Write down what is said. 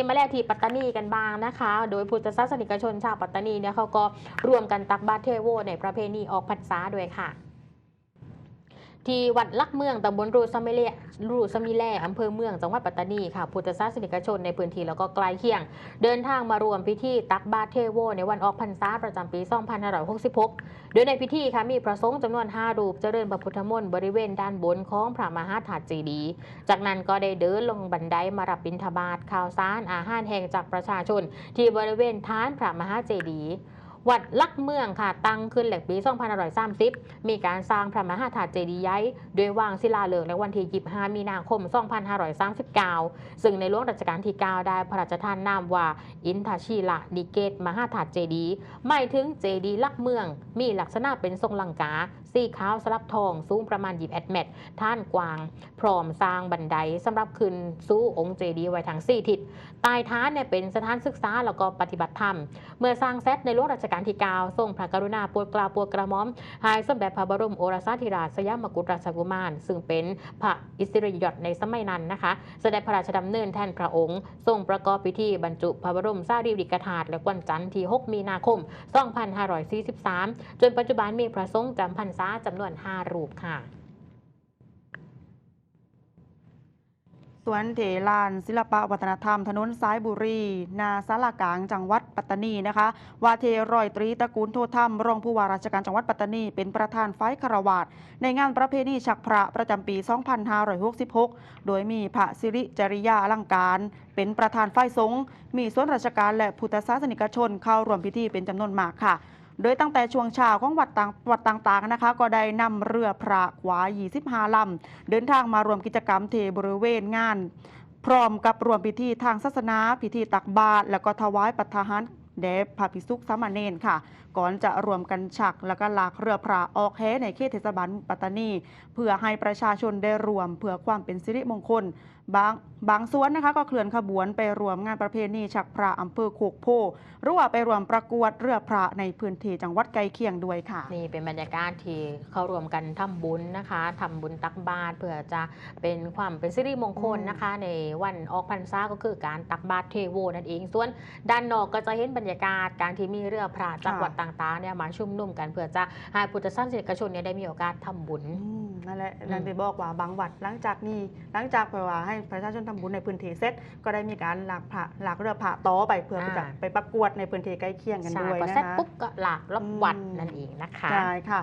นี้มาแล้วที่ปัตตานีกันบ้างนะคะ โดยพุทธศาสนิกชนชาวปัตตานีเนี่ยเขาก็รวมกันตักบาตรเทโวในประเพณีออกพรรษาด้วยค่ะ ที่วัดลักเมืองตำบลรูสมิเลรูสมิแลอำเภอเมืองจังหวัดปัตตานีค่ะพุทธศาสนิกชนในพื้นที่แล้วก็ใกล้เคียง เดินทางมารวมพิธีตักบาตรเทโว ในวันออกพรรษาประจำปี 2566 โดยในพิธีค่ะมีพระสงฆ์จำนวน 5 รูปเจริญพระพุทธมนต์บริเวณด้านบนของพระมหาธาตุเจดีย์จากนั้นก็ได้เดินลงบันไดมารับบิณฑบาตข่าวสารอาหารแห่งจากประชาชน ที่บริเวณท้านพระมหาเจดีย์ วัดลักเมืองค่ะ ตั้งขึ้นหลักปี2530 มีการสร้างพระมหาธาตุเจดีย์ใหญ่ด้วยวางศิลาฤกษ์ในวันที่ 25 มีนาคม 2539 ซึ่งในหลวงรัชกาลที่ 9 ได้พระราชทานนามว่า อินทชีละนิเกต มหาธาตุเจดีย์หมายถึงเจดีย์ลักเมือง มีลักษณะเป็นทรงลังกาสีขาวสลับทองสูงประมาณ21เมตรท่านกว้าง พร้อมสร้างบันไดสำหรับขึ้นสู่องค์เจดีย์ไว้ทั้ง4ทิศใต้ท้านเนี่ยเป็นสถานศึกษาแล้วก็ปฏิบัติธรรม เมื่อสร้างเซตในหลวงรัชกาลที่9ทรงพระกรุณาโปรดกล้าโปรดกระหม่อมให้สมเด็จพระบรมโอรสาธิราชสยามกุฎราชกุมาร ซึ่งเป็นพระอิสริยยศในสมัยนั้นนะคะเสด็จพระราชดำเนินแทนพระองค์ ทรงประกอบพิธีบรรจุพระบรมสารีริกธาตุและวันจันทร์ที่ 6 มีนาคม 2543 จนปัจจุบันมีพระสงฆ์จำพรรษาจำนวน 5 รูปค่ะ สวนเถลาน ศิลปะวัฒนธรรม ถนนสายบุรี นาสารกลางจังหวัดปัตตานีนะคะวาเทรอยตรีตระกูลโทธรรมรองผู้ว่าราชการจังหวัดปัตตานี เป็นประธานไฟคารวาสในงานประเพณีฉักพระประจำปี 2566 โดยมีพระสิริจริยาอลังการเป็นประธานไฟสงฆ์มีส่วนราชการและพุทธศาสนิกชนเข้าร่วมพิธีเป็นจำนวนมากค่ะ โดยตั้งแต่ช่วงเช้าของวัดต่างวัดต่างๆนะคะ ก็ได้นำเรือพระขว่า25ลำเดินทางมารวมกิจกรรมเทบริเวณงาน พร้อมกับรวมพิธีทางศาสนา พิธีตักบาตรแล้วก็ถวายปัทหาร แด่พระภิกษุสามเณรค่ะ ก่อนจะรวมกันฉักแล้วก็ลากเรือพระออกแหในเขตเทศบาลปัตตานี เพื่อให้ประชาชนได้รวมเพื่อความเป็นสิริมงคล บางบางส่วนนะคะก็เคลื่อนขบวนไปรวมงานประเพณีฉักพระอำเภอโคกโพหรือว่าไปรวมประกวดเรือพระในพื้นที่จังหวัดใกล้เคียงด้วยค่ะ นี่เป็นบรรยากาศที่เขารวมกันทำบุญนะคะทำบุญตักบาตรเพื่อจะเป็นความเป็นสิริมงคลนะคะ ในวันออกพรรษาก็คือการตักบาตรเทโวนั่นเอง ส่วนด้านนอกก็จะเห็นบรรยากาศการที่มีเรือพระจากค่ะวัดต่างๆเนี่ยมาชุมนุมกันเพื่อจะให้พุทธศาสนิกชนเนี่ยได้มีโอกาสทำบุญอืมนั่นแหละอืมนั่นที่บอกว่าบางวัดหลังจากนี้หลังจากไปว่าให้ประชาชนทำบุญในพื้นที่เสร็จก็ได้มีการหลากพระหลากเรือพระต่อไปเพื่อไปจะไปประกวดในพื้นที่ใกล้เคียงกันใช่ด้วยพอนะเสร็จคะปุ๊บก็หลากรอบวัดอืมนั่นเองนะคะใช่ค่ะ